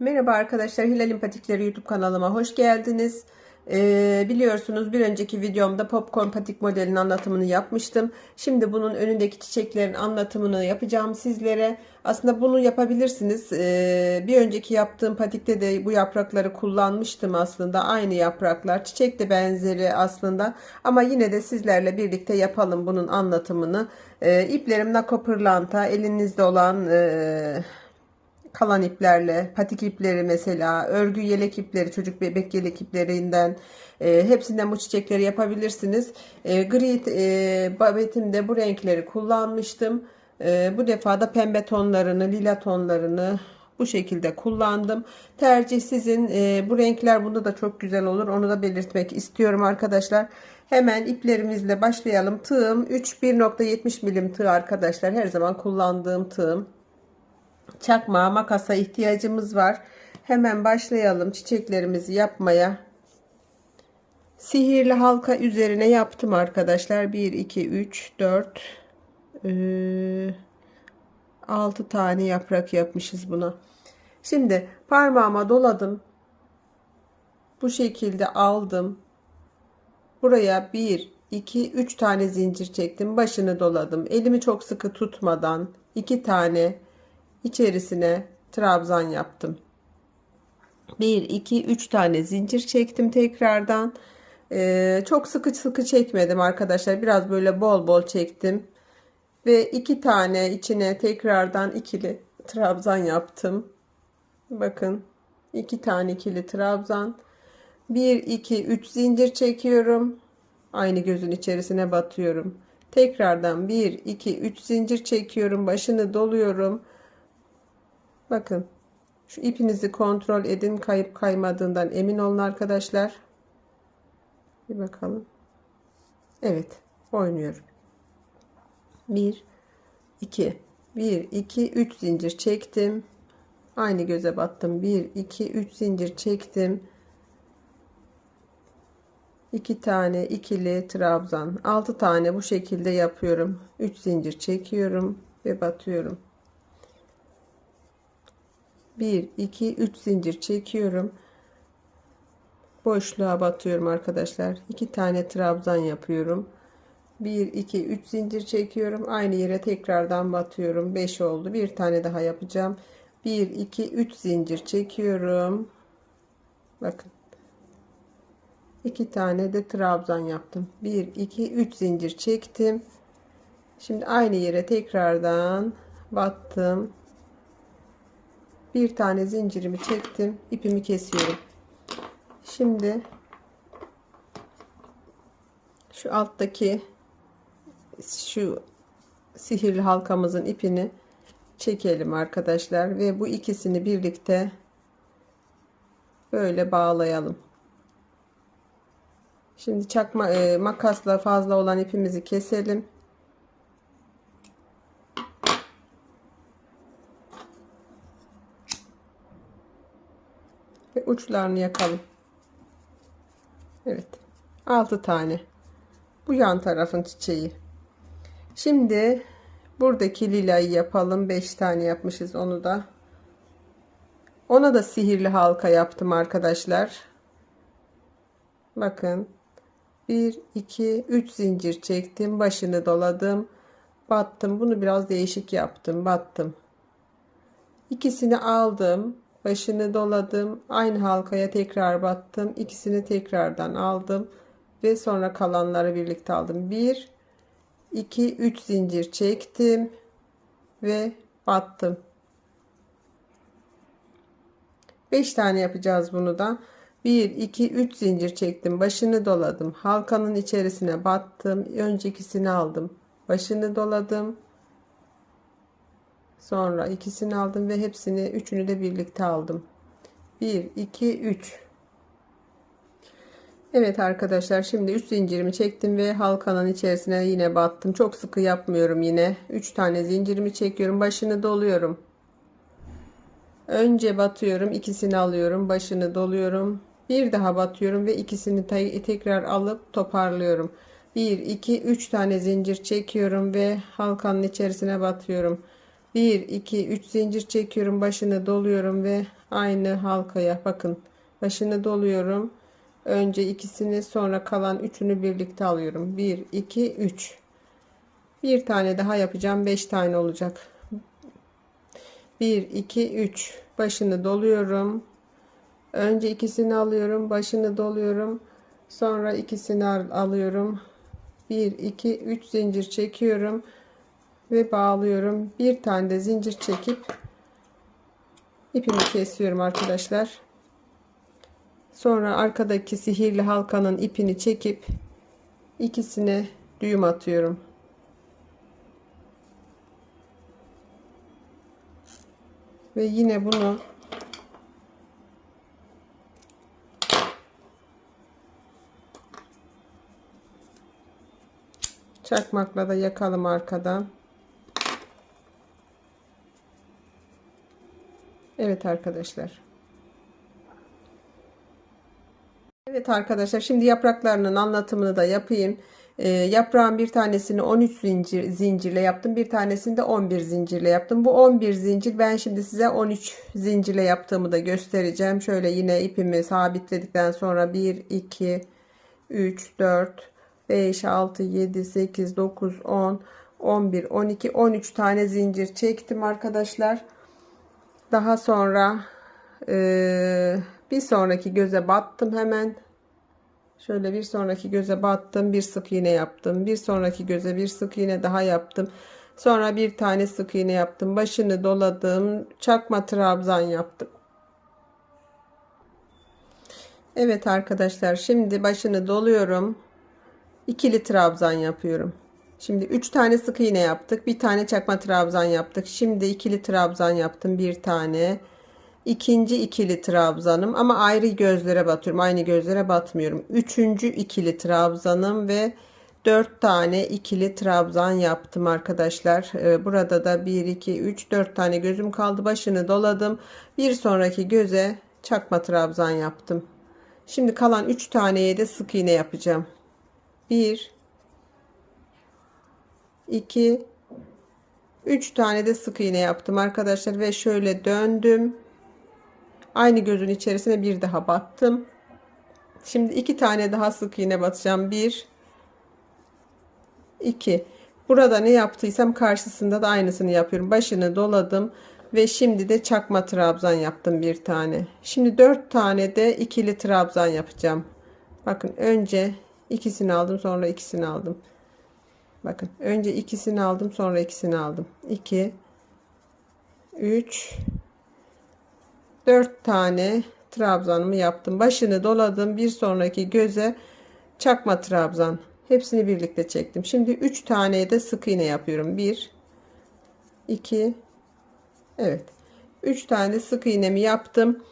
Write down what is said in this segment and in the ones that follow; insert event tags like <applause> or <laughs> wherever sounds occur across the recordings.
Merhaba arkadaşlar Hilal'in Patikleri YouTube kanalıma hoş geldiniz. Ee, biliyorsunuz bir önceki videomda popcorn patik modelinin anlatımını yapmıştım. Şimdi bunun önündeki çiçeklerin anlatımını yapacağım sizlere. Aslında bunu yapabilirsiniz. Ee, bir önceki yaptığım patikte de bu yaprakları kullanmıştım aslında. Aynı yapraklar. Çiçek de benzeri aslında. Ama yine de sizlerle birlikte yapalım bunun anlatımını. Ee, iplerim Nako Pırlanta elinizde olan... E, kalan iplerle, patik ipleri mesela, örgü yelek ipleri, çocuk bebek yelek iplerinden e, hepsinden bu çiçekleri yapabilirsiniz. E, gri e, babetimde bu renkleri kullanmıştım. E, bu defa da pembe tonlarını, lila tonlarını bu şekilde kullandım. Tercih sizin. E, bu renkler bunda da çok güzel olur. Onu da belirtmek istiyorum arkadaşlar. Hemen iplerimizle başlayalım. Tığım 3 1.70 milim tığ arkadaşlar. Her zaman kullandığım tığım çakma makasa ihtiyacımız var. Hemen başlayalım çiçeklerimizi yapmaya. Sihirli halka üzerine yaptım arkadaşlar. 1 2 3 4 6 tane yaprak yapmışız buna. Şimdi parmağıma doladım. Bu şekilde aldım. Buraya 1 2 3 tane zincir çektim. Başını doladım. Elimi çok sıkı tutmadan 2 tane içerisine trabzan yaptım. 1 2 3 tane zincir çektim tekrardan. Ee, çok sıkı sıkı çekmedim arkadaşlar. Biraz böyle bol bol çektim. Ve iki tane içine tekrardan ikili trabzan yaptım. Bakın iki tane ikili trabzan. 1 2 3 zincir çekiyorum. Aynı gözün içerisine batıyorum. Tekrardan 1 2 3 zincir çekiyorum. Başını doluyorum. Bakın şu ipinizi kontrol edin kayıp kaymadığından emin olun arkadaşlar. Bir bakalım. Evet oynuyorum. 1 2 1 2 3 zincir çektim. Aynı göze battım. 1 2 3 zincir çektim. 2 tane ikili trabzan. 6 tane bu şekilde yapıyorum. 3 zincir çekiyorum ve batıyorum. 1 2 3 zincir çekiyorum. Boşluğa batıyorum arkadaşlar. 2 tane trabzan yapıyorum. 1 2 3 zincir çekiyorum. Aynı yere tekrardan batıyorum. 5 oldu. Bir tane daha yapacağım. 1 2 3 zincir çekiyorum. Bakın. 2 tane de trabzan yaptım. 1 2 3 zincir çektim. Şimdi aynı yere tekrardan battım bir tane zincirimi çektim ipimi kesiyorum. Şimdi şu alttaki şu sihirli halkamızın ipini çekelim arkadaşlar ve bu ikisini birlikte böyle bağlayalım. Şimdi çakma e, makasla fazla olan ipimizi keselim uçlarını yakalım. Evet. 6 tane. Bu yan tarafın çiçeği. Şimdi buradaki lilayı yapalım. 5 tane yapmışız onu da. Ona da sihirli halka yaptım arkadaşlar. Bakın. 1 2 3 zincir çektim. Başını doladım. Battım. Bunu biraz değişik yaptım. Battım. İkisini aldım başını doladım aynı halkaya tekrar battım ikisini tekrardan aldım ve sonra kalanları birlikte aldım. 1 2 3 zincir çektim ve battım. 5 tane yapacağız bunu da. 1 2 3 zincir çektim başını doladım. Halkanın içerisine battım öncekisini aldım. Başını doladım Sonra ikisini aldım ve hepsini üçünü de birlikte aldım. 1 2 3 Evet arkadaşlar şimdi 3 zincirimi çektim ve halkanın içerisine yine battım. Çok sıkı yapmıyorum yine. 3 tane zincirimi çekiyorum. Başını doluyorum. Önce batıyorum. ikisini alıyorum. Başını doluyorum. Bir daha batıyorum ve ikisini tekrar alıp toparlıyorum. 1 2 3 tane zincir çekiyorum ve halkanın içerisine batıyorum 1 2 3 zincir çekiyorum. Başını doluyorum ve aynı halkaya bakın. Başını doluyorum. Önce ikisini sonra kalan üçünü birlikte alıyorum. 1 2 3 bir tane daha yapacağım. 5 tane olacak. 1 2 3 başını doluyorum. Önce ikisini alıyorum. Başını doluyorum. Sonra ikisini al- alıyorum. 1 2 3 zincir çekiyorum ve bağlıyorum. Bir tane de zincir çekip ipimi kesiyorum arkadaşlar. Sonra arkadaki sihirli halkanın ipini çekip ikisine düğüm atıyorum. Ve yine bunu çakmakla da yakalım arkadan. Evet arkadaşlar. Evet arkadaşlar şimdi yapraklarının anlatımını da yapayım. Ee, yaprağın bir tanesini 13 zincir zincirle yaptım. Bir tanesini de 11 zincirle yaptım. Bu 11 zincir ben şimdi size 13 zincirle yaptığımı da göstereceğim. Şöyle yine ipimi sabitledikten sonra 1 2 3 4 5 6 7 8 9 10 11 12 13 tane zincir çektim arkadaşlar. Daha sonra eee, bir sonraki göze battım hemen. Şöyle bir sonraki göze battım. Bir sık iğne yaptım. Bir sonraki göze bir sık iğne daha yaptım. Sonra bir tane sık iğne yaptım. Başını doladım. Çakma trabzan yaptım. Evet arkadaşlar şimdi başını doluyorum. İkili trabzan yapıyorum. Şimdi 3 tane sık iğne yaptık. Bir tane çakma trabzan yaptık. Şimdi ikili trabzan yaptım. Bir tane. İkinci ikili trabzanım ama ayrı gözlere batıyorum. Aynı gözlere batmıyorum. Üçüncü ikili trabzanım ve 4 tane ikili trabzan yaptım arkadaşlar. Ee, Burada da 1, 2, 3, 4 tane gözüm kaldı. Başını doladım. Bir sonraki göze çakma trabzan yaptım. Şimdi kalan 3 taneye de sık iğne yapacağım. 1 2 3 tane de sık iğne yaptım arkadaşlar ve şöyle döndüm. Aynı gözün içerisine bir daha battım. Şimdi iki tane daha sık iğne batacağım. 1 2 Burada ne yaptıysam karşısında da aynısını yapıyorum. Başını doladım ve şimdi de çakma trabzan yaptım bir tane. Şimdi 4 tane de ikili trabzan yapacağım. Bakın önce ikisini aldım sonra ikisini aldım. Bakın önce ikisini aldım sonra ikisini aldım. 2 3 4 tane trabzanımı yaptım. Başını doladım. Bir sonraki göze çakma trabzan. Hepsini birlikte çektim. Şimdi 3 taneye de sık iğne yapıyorum. 1 2 Evet. 3 tane sık iğnemi yaptım.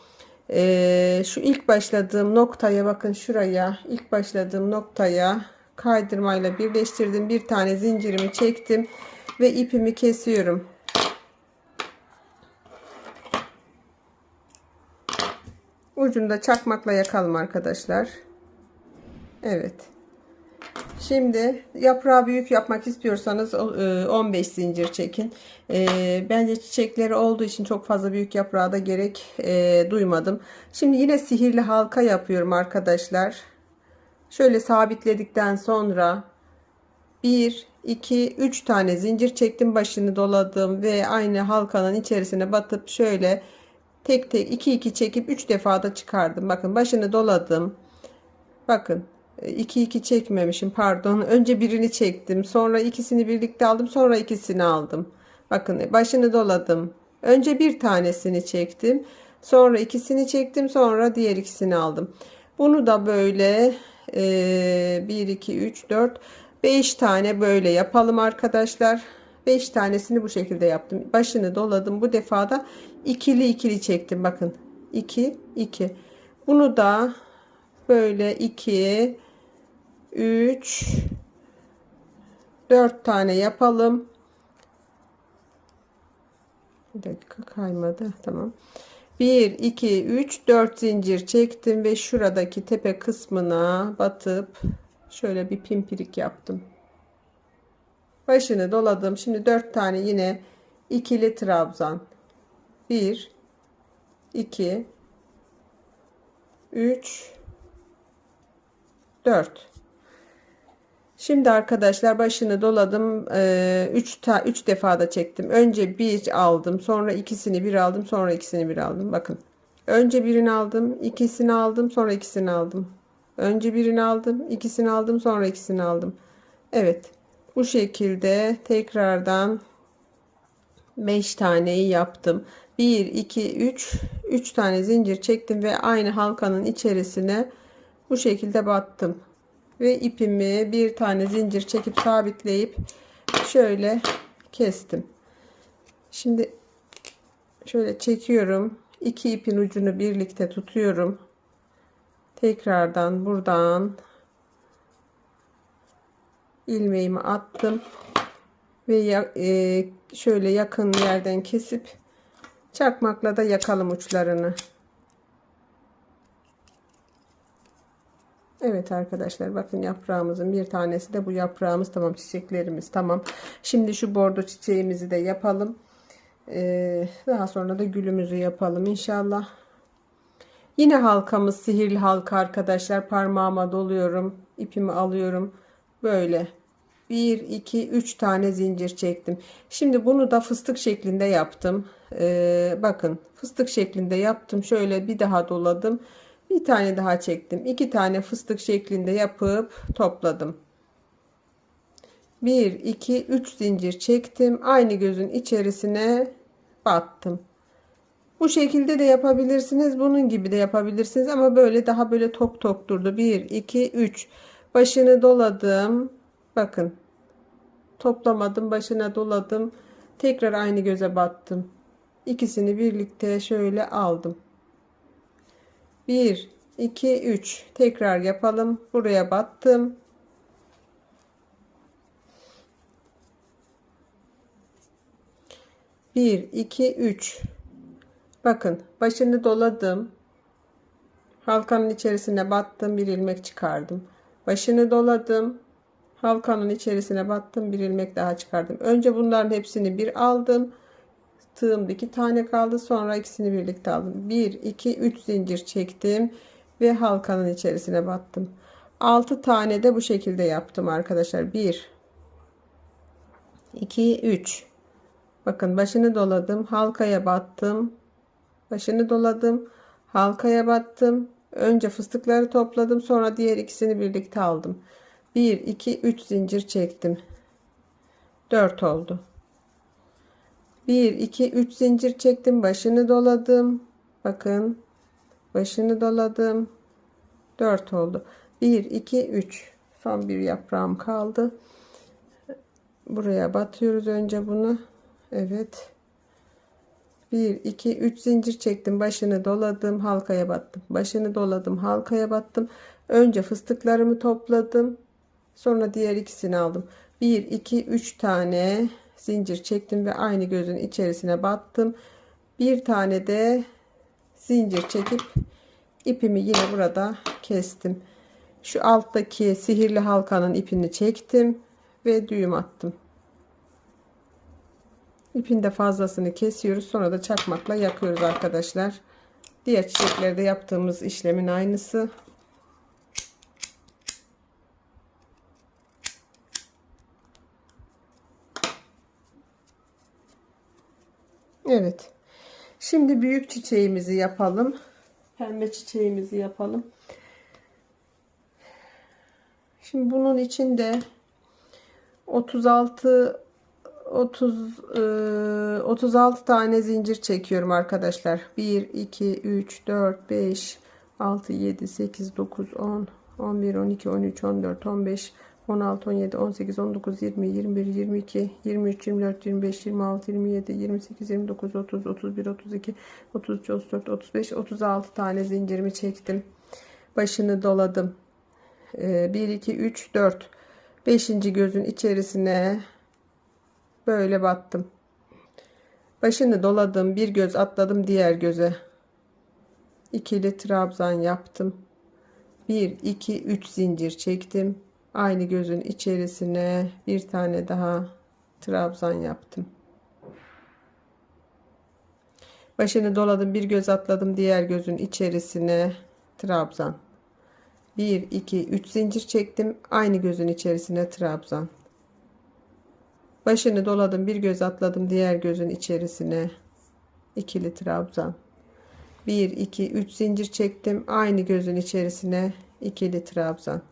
Ee, şu ilk başladığım noktaya bakın şuraya ilk başladığım noktaya kaydırmayla birleştirdim. Bir tane zincirimi çektim ve ipimi kesiyorum. Ucunda çakmakla yakalım arkadaşlar. Evet. Şimdi yaprağı büyük yapmak istiyorsanız e, 15 zincir çekin. E, Bence çiçekleri olduğu için çok fazla büyük yaprağa da gerek e, duymadım. Şimdi yine sihirli halka yapıyorum arkadaşlar. Şöyle sabitledikten sonra 1, 2, 3 tane zincir çektim. Başını doladım ve aynı halkanın içerisine batıp şöyle tek tek 2 2 çekip 3 defa da çıkardım. Bakın başını doladım. Bakın 2 2 çekmemişim pardon. <laughs> Önce birini çektim. Sonra ikisini birlikte aldım. Sonra ikisini aldım. Bakın başını doladım. Önce bir tanesini çektim. Sonra ikisini çektim. Sonra diğer ikisini aldım. Bunu da böyle e, 1 2 3 4 5 tane böyle yapalım arkadaşlar. 5 tanesini bu şekilde yaptım. Başını doladım. Bu defa da ikili ikili çektim. Bakın 2 2. Bunu da böyle 2 3 4 tane yapalım. Bir dakika kaymadı. Tamam. 1 2 3 4 zincir çektim ve şuradaki tepe kısmına batıp şöyle bir pimpirik yaptım. Başını doladım. Şimdi 4 tane yine ikili trabzan 1 2 3 4 Şimdi arkadaşlar başını doladım. 3 ta 3 defa da çektim. Önce bir aldım, sonra ikisini bir aldım, sonra ikisini bir aldım. Bakın. Önce birini aldım, ikisini aldım, sonra ikisini aldım. Önce birini aldım, ikisini aldım, sonra ikisini aldım. Evet. Bu şekilde tekrardan 5 taneyi yaptım. 1 2 3 3 tane zincir çektim ve aynı halkanın içerisine bu şekilde battım ve ipimi bir tane zincir çekip sabitleyip şöyle kestim. Şimdi şöyle çekiyorum. İki ipin ucunu birlikte tutuyorum. Tekrardan buradan ilmeğimi attım ve e, şöyle yakın yerden kesip çakmakla da yakalım uçlarını. Evet arkadaşlar bakın yaprağımızın bir tanesi de bu yaprağımız tamam çiçeklerimiz tamam. Şimdi şu bordo çiçeğimizi de yapalım. Ee, daha sonra da gülümüzü yapalım inşallah. Yine halkamız sihirli halka arkadaşlar parmağıma doluyorum ipimi alıyorum böyle 1 2 3 tane zincir çektim. Şimdi bunu da fıstık şeklinde yaptım. Ee, bakın fıstık şeklinde yaptım. Şöyle bir daha doladım. Bir tane daha çektim. iki tane fıstık şeklinde yapıp topladım. 1 2 3 zincir çektim. Aynı gözün içerisine battım. Bu şekilde de yapabilirsiniz. Bunun gibi de yapabilirsiniz ama böyle daha böyle tok tok durdu. 1 2 3 başını doladım. Bakın. Toplamadım, başına doladım. Tekrar aynı göze battım. İkisini birlikte şöyle aldım. 1 2 3 tekrar yapalım buraya battım Bir, iki, üç. Bakın başını doladım. Halkanın içerisine battım bir ilmek çıkardım. Başını doladım. Halkanın içerisine battım bir ilmek daha çıkardım. Önce bunların hepsini bir aldım tığımda iki tane kaldı. Sonra ikisini birlikte aldım. 1, 2, 3 zincir çektim. Ve halkanın içerisine battım. 6 tane de bu şekilde yaptım arkadaşlar. 1, 2, 3. Bakın başını doladım. Halkaya battım. Başını doladım. Halkaya battım. Önce fıstıkları topladım. Sonra diğer ikisini birlikte aldım. 1, 2, 3 zincir çektim. 4 oldu. 1 2 3 zincir çektim. Başını doladım. Bakın. Başını doladım. 4 oldu. 1 2 3 son bir yaprağım kaldı. Buraya batıyoruz önce bunu. Evet. 1 2 3 zincir çektim. Başını doladım. Halkaya battım. Başını doladım. Halkaya battım. Önce fıstıklarımı topladım. Sonra diğer ikisini aldım. 1 2 3 tane zincir çektim ve aynı gözün içerisine battım. Bir tane de zincir çekip ipimi yine burada kestim. Şu alttaki sihirli halkanın ipini çektim ve düğüm attım. İpin de fazlasını kesiyoruz. Sonra da çakmakla yakıyoruz arkadaşlar. Diğer çiçeklerde yaptığımız işlemin aynısı. Evet. Şimdi büyük çiçeğimizi yapalım. Pembe çiçeğimizi yapalım. Şimdi bunun içinde 36 30 36 tane zincir çekiyorum arkadaşlar. 1 2 3 4 5 6 7 8 9 10 11 12 13 14 15 16, 17, 18, 19, 20, 21, 22, 23, 24, 25, 26, 27, 28, 29, 30, 31, 32, 33, 34, 35, 36 tane zincirimi çektim. Başını doladım. 1, 2, 3, 4. 5. gözün içerisine böyle battım. Başını doladım. Bir göz atladım diğer göze. İkili trabzan yaptım. 1, 2, 3 zincir çektim aynı gözün içerisine bir tane daha trabzan yaptım. Başını doladım bir göz atladım diğer gözün içerisine trabzan. 1 2 3 zincir çektim aynı gözün içerisine trabzan. Başını doladım bir göz atladım diğer gözün içerisine ikili trabzan. 1 2 3 zincir çektim aynı gözün içerisine ikili trabzan.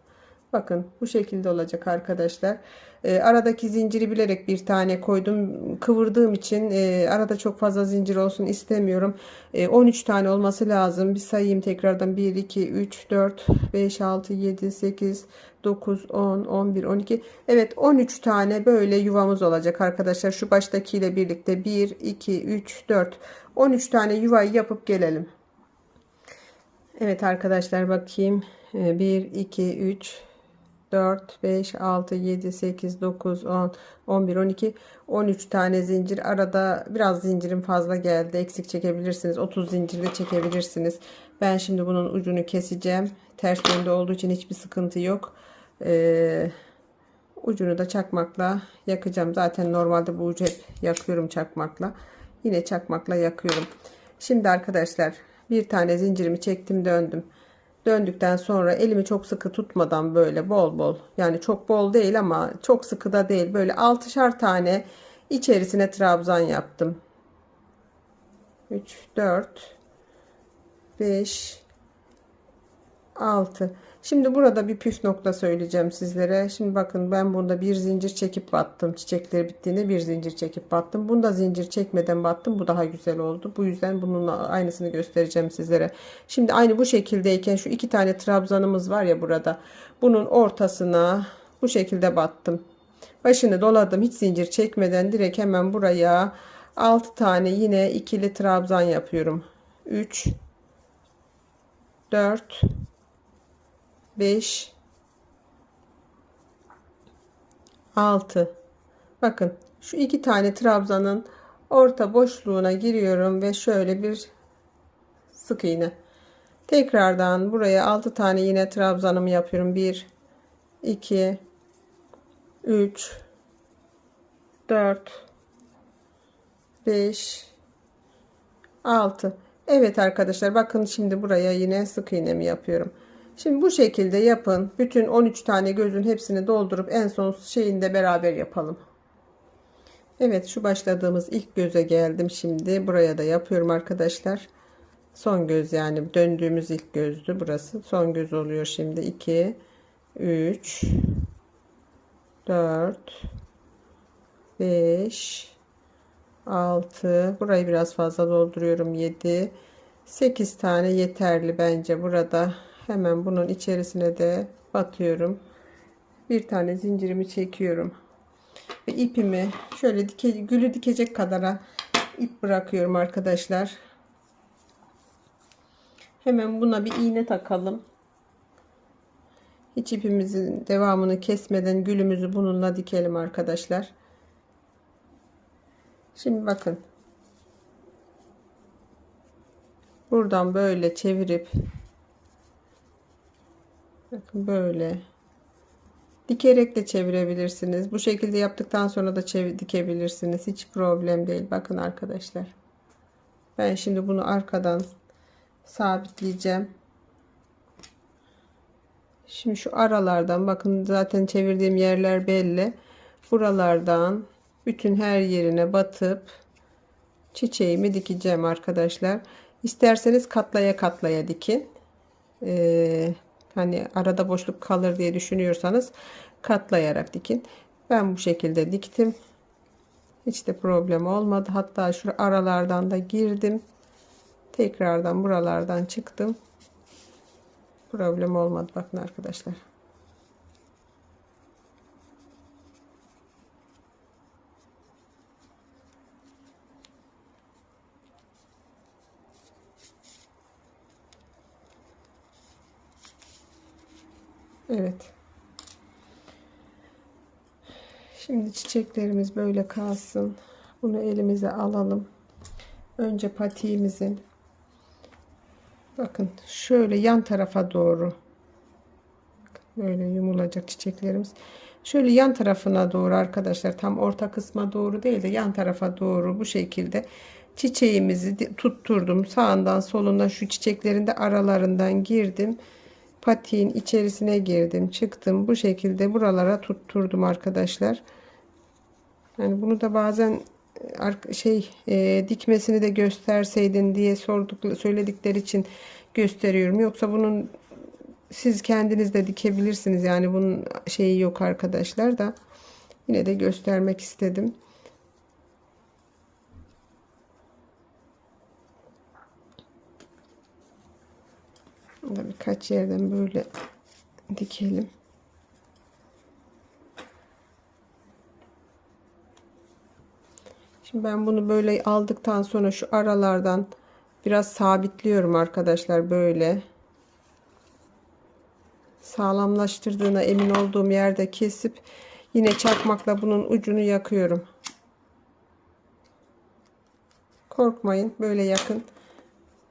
Bakın bu şekilde olacak arkadaşlar. E, aradaki zinciri bilerek bir tane koydum. Kıvırdığım için e, arada çok fazla zincir olsun istemiyorum. E, 13 tane olması lazım. Bir sayayım tekrardan. 1, 2, 3, 4, 5, 6, 7, 8, 9, 10, 11, 12. Evet 13 tane böyle yuvamız olacak arkadaşlar. Şu baştakiyle birlikte 1, 2, 3, 4. 13 tane yuvayı yapıp gelelim. Evet arkadaşlar bakayım. 1, 2, 3, 4, 5, 6, 7, 8, 9, 10, 11, 12, 13 tane zincir. Arada biraz zincirim fazla geldi. Eksik çekebilirsiniz. 30 zincir de çekebilirsiniz. Ben şimdi bunun ucunu keseceğim. Ters yönde olduğu için hiçbir sıkıntı yok. Ee, ucunu da çakmakla yakacağım. Zaten normalde bu ucu hep yakıyorum çakmakla. Yine çakmakla yakıyorum. Şimdi arkadaşlar bir tane zincirimi çektim döndüm. Döndükten sonra elimi çok sıkı tutmadan böyle bol bol yani çok bol değil ama çok sıkı da değil böyle altışar tane içerisine trabzan yaptım. 3 4 5 6 Şimdi burada bir püf nokta söyleyeceğim sizlere. Şimdi bakın ben bunda bir zincir çekip battım. Çiçekleri bittiğinde bir zincir çekip battım. Bunda zincir çekmeden battım. Bu daha güzel oldu. Bu yüzden bununla aynısını göstereceğim sizlere. Şimdi aynı bu şekildeyken şu iki tane trabzanımız var ya burada. Bunun ortasına bu şekilde battım. Başını doladım. Hiç zincir çekmeden direkt hemen buraya 6 tane yine ikili trabzan yapıyorum. 3 4 5 6 bakın şu iki tane trabzanın orta boşluğuna giriyorum ve şöyle bir sık iğne. Tekrardan buraya 6 tane yine trabzanımı yapıyorum. 1 2 3 4 5 6 Evet arkadaşlar bakın şimdi buraya yine sık iğnemi yapıyorum Şimdi bu şekilde yapın. Bütün 13 tane gözün hepsini doldurup en son şeyini de beraber yapalım. Evet şu başladığımız ilk göze geldim. Şimdi buraya da yapıyorum arkadaşlar. Son göz yani döndüğümüz ilk gözdü burası. Son göz oluyor şimdi. 2 3 4 5 6 burayı biraz fazla dolduruyorum 7 8 tane yeterli bence burada hemen bunun içerisine de batıyorum. Bir tane zincirimi çekiyorum. Ve ipimi şöyle dike, gülü dikecek kadara ip bırakıyorum arkadaşlar. Hemen buna bir iğne takalım. Hiç ipimizin devamını kesmeden gülümüzü bununla dikelim arkadaşlar. Şimdi bakın. Buradan böyle çevirip Böyle. Dikerek de çevirebilirsiniz. Bu şekilde yaptıktan sonra da dikebilirsiniz. Hiç problem değil. Bakın arkadaşlar. Ben şimdi bunu arkadan sabitleyeceğim. Şimdi şu aralardan bakın zaten çevirdiğim yerler belli. Buralardan bütün her yerine batıp çiçeğimi dikeceğim arkadaşlar. İsterseniz katlaya katlaya dikin. Ee, hani arada boşluk kalır diye düşünüyorsanız katlayarak dikin. Ben bu şekilde diktim. Hiç de problem olmadı. Hatta şu aralardan da girdim. Tekrardan buralardan çıktım. Problem olmadı bakın arkadaşlar. Evet. Şimdi çiçeklerimiz böyle kalsın. Bunu elimize alalım. Önce patiğimizin bakın şöyle yan tarafa doğru böyle yumulacak çiçeklerimiz. Şöyle yan tarafına doğru arkadaşlar tam orta kısma doğru değil de yan tarafa doğru bu şekilde çiçeğimizi tutturdum. Sağından solundan şu çiçeklerin de aralarından girdim. Patiğin içerisine girdim. Çıktım. Bu şekilde buralara tutturdum arkadaşlar. Yani bunu da bazen e, şey e, dikmesini de gösterseydin diye sorduk söyledikleri için gösteriyorum. Yoksa bunun siz kendiniz de dikebilirsiniz. Yani bunun şeyi yok arkadaşlar da. Yine de göstermek istedim. Da birkaç yerden böyle dikelim. Şimdi ben bunu böyle aldıktan sonra şu aralardan biraz sabitliyorum arkadaşlar böyle. Sağlamlaştırdığına emin olduğum yerde kesip yine çakmakla bunun ucunu yakıyorum. Korkmayın böyle yakın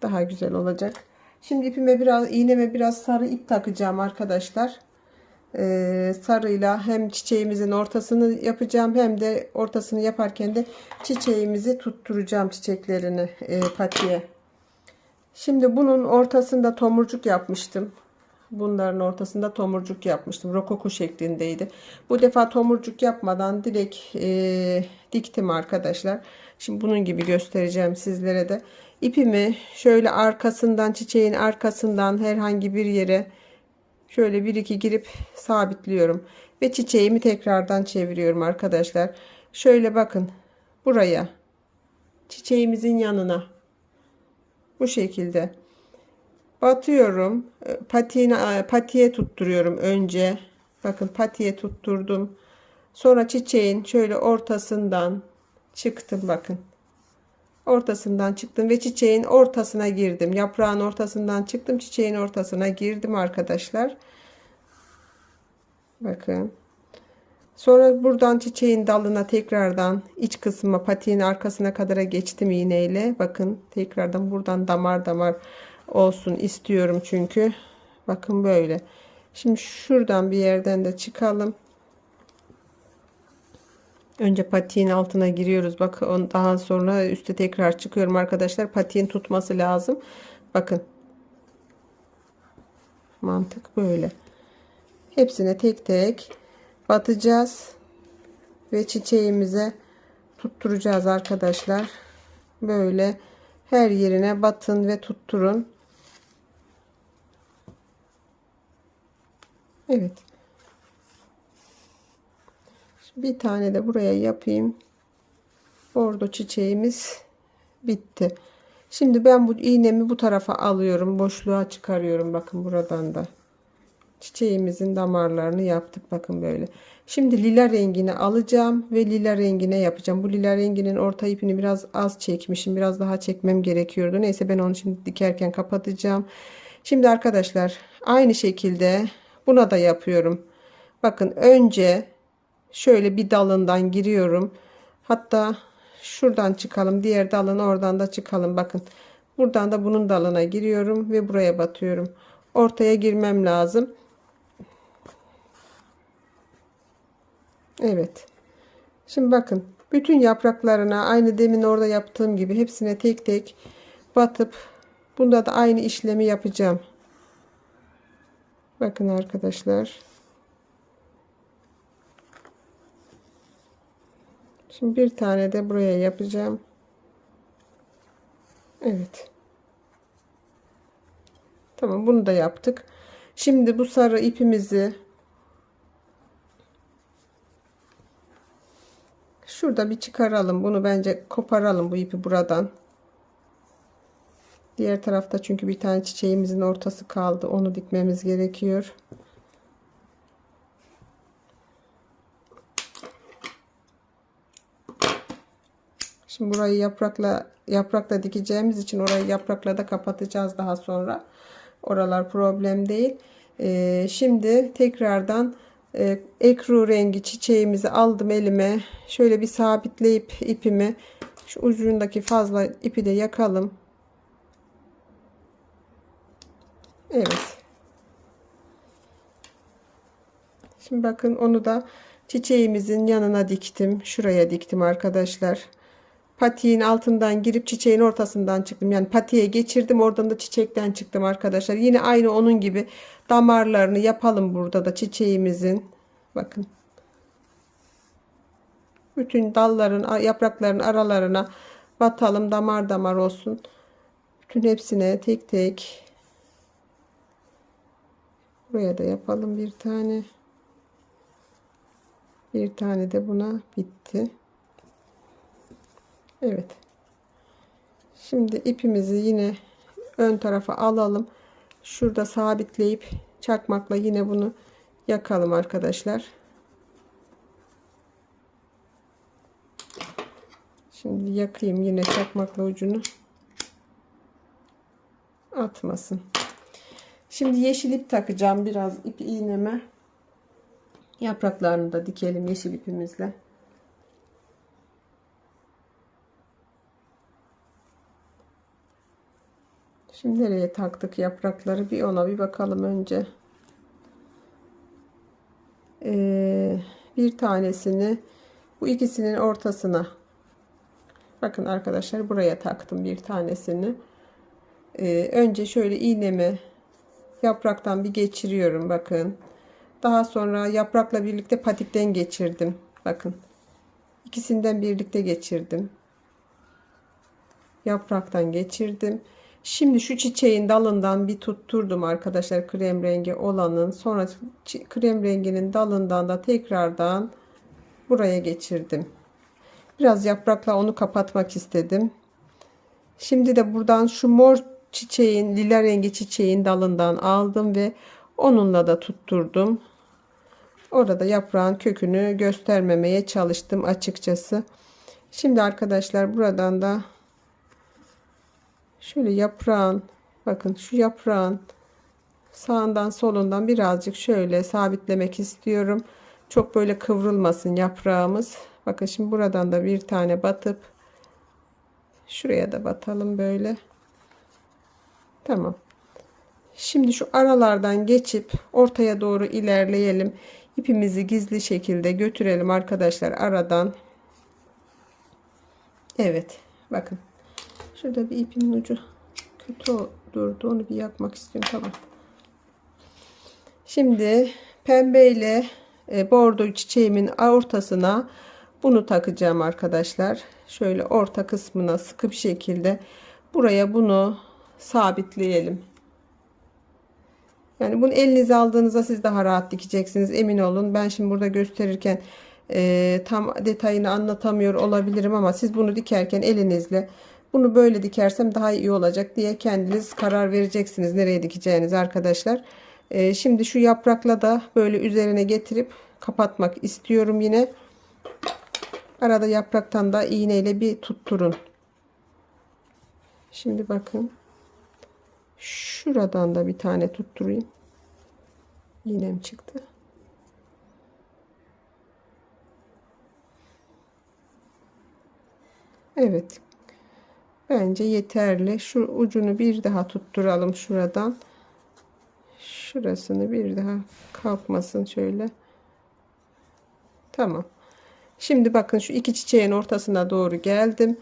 daha güzel olacak. Şimdi ipime biraz iğneme biraz sarı ip takacağım arkadaşlar. Ee, sarıyla hem çiçeğimizin ortasını yapacağım hem de ortasını yaparken de çiçeğimizi tutturacağım çiçeklerini e, patiye. Şimdi bunun ortasında tomurcuk yapmıştım. Bunların ortasında tomurcuk yapmıştım. Rokoko şeklindeydi. Bu defa tomurcuk yapmadan direkt e, diktim arkadaşlar. Şimdi bunun gibi göstereceğim sizlere de. İpimi şöyle arkasından çiçeğin arkasından herhangi bir yere şöyle bir iki girip sabitliyorum. Ve çiçeğimi tekrardan çeviriyorum arkadaşlar. Şöyle bakın buraya çiçeğimizin yanına bu şekilde batıyorum. Patiğine, patiye tutturuyorum önce. Bakın patiye tutturdum. Sonra çiçeğin şöyle ortasından çıktım bakın. Ortasından çıktım ve çiçeğin ortasına girdim. Yaprağın ortasından çıktım. Çiçeğin ortasına girdim arkadaşlar. Bakın. Sonra buradan çiçeğin dalına tekrardan iç kısmına patiğin arkasına kadar geçtim iğneyle. Bakın tekrardan buradan damar damar olsun istiyorum çünkü. Bakın böyle. Şimdi şuradan bir yerden de çıkalım. Önce patiğin altına giriyoruz. Bakın daha sonra üste tekrar çıkıyorum arkadaşlar. Patiğin tutması lazım. Bakın. Mantık böyle. Hepsine tek tek batacağız. Ve çiçeğimize tutturacağız arkadaşlar. Böyle her yerine batın ve tutturun. Evet. Bir tane de buraya yapayım. Bordo çiçeğimiz bitti. Şimdi ben bu iğnemi bu tarafa alıyorum. Boşluğa çıkarıyorum. Bakın buradan da. Çiçeğimizin damarlarını yaptık. Bakın böyle. Şimdi lila rengini alacağım ve lila rengine yapacağım. Bu lila renginin orta ipini biraz az çekmişim. Biraz daha çekmem gerekiyordu. Neyse ben onu şimdi dikerken kapatacağım. Şimdi arkadaşlar aynı şekilde buna da yapıyorum. Bakın önce şöyle bir dalından giriyorum. Hatta şuradan çıkalım. Diğer dalın oradan da çıkalım. Bakın. Buradan da bunun dalına giriyorum ve buraya batıyorum. Ortaya girmem lazım. Evet. Şimdi bakın. Bütün yapraklarına aynı demin orada yaptığım gibi hepsine tek tek batıp bunda da aynı işlemi yapacağım. Bakın arkadaşlar. Şimdi bir tane de buraya yapacağım. Evet. Tamam bunu da yaptık. Şimdi bu sarı ipimizi şurada bir çıkaralım. Bunu bence koparalım bu ipi buradan. Diğer tarafta çünkü bir tane çiçeğimizin ortası kaldı. Onu dikmemiz gerekiyor. Şimdi burayı yaprakla yaprakla dikeceğimiz için orayı yaprakla da kapatacağız daha sonra. Oralar problem değil. Ee, şimdi tekrardan e, ekru rengi çiçeğimizi aldım elime. Şöyle bir sabitleyip ipimi şu ucundaki fazla ipi de yakalım. Evet. Şimdi bakın onu da çiçeğimizin yanına diktim. Şuraya diktim arkadaşlar. patiğin altından girip çiçeğin ortasından çıktım. Yani patiğe geçirdim oradan da çiçekten çıktım arkadaşlar. Yine aynı onun gibi damarlarını yapalım burada da çiçeğimizin. Bakın. Bütün dalların yaprakların aralarına batalım damar damar olsun. Bütün hepsine tek tek buraya da yapalım bir tane. Bir tane de buna bitti. Evet. Şimdi ipimizi yine ön tarafa alalım. Şurada sabitleyip çakmakla yine bunu yakalım arkadaşlar. Şimdi yakayım yine çakmakla ucunu. Atmasın. Şimdi yeşil ip takacağım biraz ip iğneme. Yapraklarını da dikelim yeşil ipimizle. Şimdi nereye taktık yaprakları bir ona bir bakalım önce. Ee, bir tanesini bu ikisinin ortasına bakın arkadaşlar buraya taktım bir tanesini. Ee, önce şöyle iğnemi yapraktan bir geçiriyorum bakın. Daha sonra yaprakla birlikte patikten geçirdim. Bakın. İkisinden birlikte geçirdim. Yapraktan geçirdim. Şimdi şu çiçeğin dalından bir tutturdum arkadaşlar krem rengi olanın. Sonra krem renginin dalından da tekrardan buraya geçirdim. Biraz yaprakla onu kapatmak istedim. Şimdi de buradan şu mor çiçeğin, lila rengi çiçeğin dalından aldım ve onunla da tutturdum. Orada yaprağın kökünü göstermemeye çalıştım açıkçası. Şimdi arkadaşlar buradan da şöyle yaprağın bakın şu yaprağın sağından solundan birazcık şöyle sabitlemek istiyorum. Çok böyle kıvrılmasın yaprağımız. Bakın şimdi buradan da bir tane batıp şuraya da batalım böyle. Tamam. Şimdi şu aralardan geçip ortaya doğru ilerleyelim. İpimizi gizli şekilde götürelim arkadaşlar aradan. Evet. Bakın. Şurada bir ipin ucu kötü durdu. Onu bir yakmak istiyorum. Tamam. Şimdi pembe ile e, bordo çiçeğimin ortasına bunu takacağım arkadaşlar. Şöyle orta kısmına sıkı bir şekilde buraya bunu sabitleyelim. Yani bunu elinize aldığınızda siz daha rahat dikeceksiniz. Emin olun. Ben şimdi burada gösterirken e, tam detayını anlatamıyor olabilirim ama siz bunu dikerken elinizle bunu böyle dikersem daha iyi olacak diye kendiniz karar vereceksiniz nereye dikeceğiniz arkadaşlar. E, şimdi şu yaprakla da böyle üzerine getirip kapatmak istiyorum yine. Arada yapraktan da iğneyle bir tutturun. Şimdi bakın. Şuradan da bir tane tutturayım. İğnem çıktı. Evet. Bence yeterli. Şu ucunu bir daha tutturalım şuradan. Şurasını bir daha kalkmasın şöyle. Tamam. Şimdi bakın şu iki çiçeğin ortasına doğru geldim.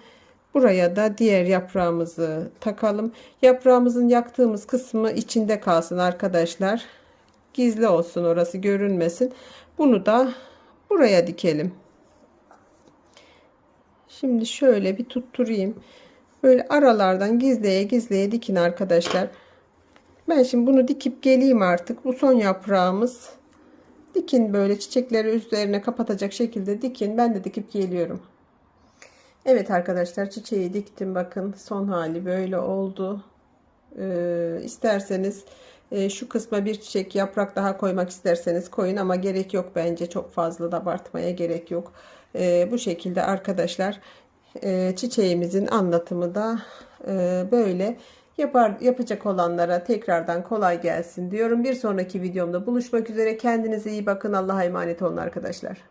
Buraya da diğer yaprağımızı takalım. Yaprağımızın yaktığımız kısmı içinde kalsın arkadaşlar. Gizli olsun orası görünmesin. Bunu da buraya dikelim. Şimdi şöyle bir tutturayım. Böyle aralardan gizleye gizleye dikin arkadaşlar. Ben şimdi bunu dikip geleyim artık. Bu son yaprağımız. Dikin böyle çiçekleri üzerine kapatacak şekilde dikin. Ben de dikip geliyorum. Evet arkadaşlar çiçeği diktim. Bakın son hali böyle oldu. Ee, isterseniz e, şu kısma bir çiçek yaprak daha koymak isterseniz koyun ama gerek yok bence. Çok fazla da abartmaya gerek yok. Ee, bu şekilde arkadaşlar e, çiçeğimizin anlatımı da e, böyle. Yapar, yapacak olanlara tekrardan kolay gelsin diyorum. Bir sonraki videomda buluşmak üzere. Kendinize iyi bakın. Allah'a emanet olun arkadaşlar.